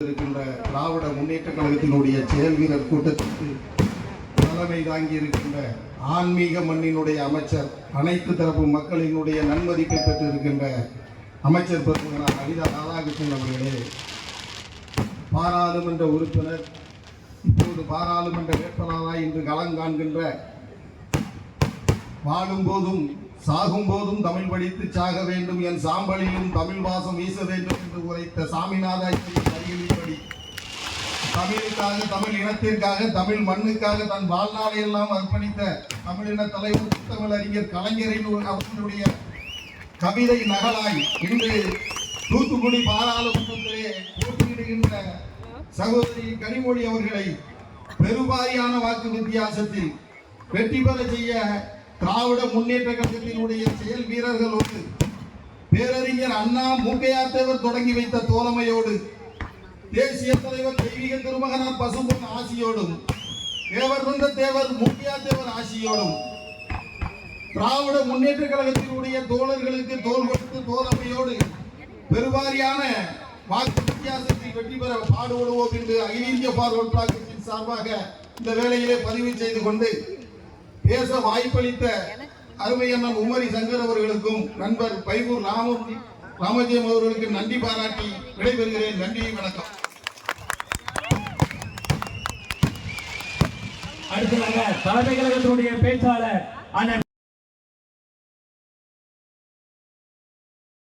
இருக்கின்ற திராவிட முன்னேற்ற கழகத்தினுடைய செயல் வீரர் கூட்டத்திற்கு தலைமை தாங்கி இருக்கின்ற ஆன்மீக மண்ணினுடைய அமைச்சர் அனைத்து தரப்பு மக்களினுடைய நன்மதிப்பை பெற்றிருக்கின்ற அமைச்சர் பெருமகனார் அனிதா ராதாகிருஷ்ணன் அவர்களே பாராளுமன்ற உறுப்பினர் இப்போது பாராளுமன்ற வேட்பாளராக இன்று களம் காண்கின்ற வாழும் போதும் சாகும் போதும் தமிழ் படித்து சாக வேண்டும். என் சாம்பலிலும் தமிழ் வாசம் வீச வேண்டும் என்று உரைத்த சாமிநாத வரிகளின்படி தமிழுக்காக தமிழ் இனத்திற்காக தமிழ் மண்ணுக்காக தன் வாழ்நாளை எல்லாம் அர்ப்பணித்த தமிழின தலைவர் தமிழ் அறிஞர் கலைஞரின் ஒரு அவர்களுடைய கவிதை நகலாய் இன்று தூத்துக்குடி பாராளுமன்றத்திலே போட்டியிடுகின்ற சகோதரி கனிமொழி அவர்களை பெருவாரியான வாக்கு வித்தியாசத்தில் வெற்றி பெற செய்ய திராவிட முன்னேற்ற கழகத்தினுடைய செயல் வீரர்களோடு பேரறிஞர் அண்ணா மூக்கையார் தேவர் தொடங்கி வைத்த தோழமையோடு தேசிய தலைவர் தெய்வீக திருமகனார் பசும்பொன் ஆசியோடும் தேவர் வந்த தேவர் மூக்கையார் தேவர் ஆசியோடும் திராவிட முன்னேற்ற கழகத்தினுடைய தோழர்களுக்கு தோல் கொடுத்து தோழமையோடு பெருவாரியான வாக்கு வித்தியாசத்தில் வெற்றி பெற பாடுபடுவோம் என்று அகில இந்திய பார்வர்ட் சார்பாக இந்த வேலையிலே பதிவு செய்து கொண்டு பேச வாய்ப்பளித்த அருமை அண்ணன் உமரி சங்கர் அவர்களுக்கும் நண்பர் பைபூர் ராமம் ராமஜெயம் அவர்களுக்கு நன்றி பாராட்டி விடைபெறுகிறேன். நன்றி வணக்கம். அடுத்ததாக தலைமை கழகத்தினுடைய பேச்சாளர் அண்ணன்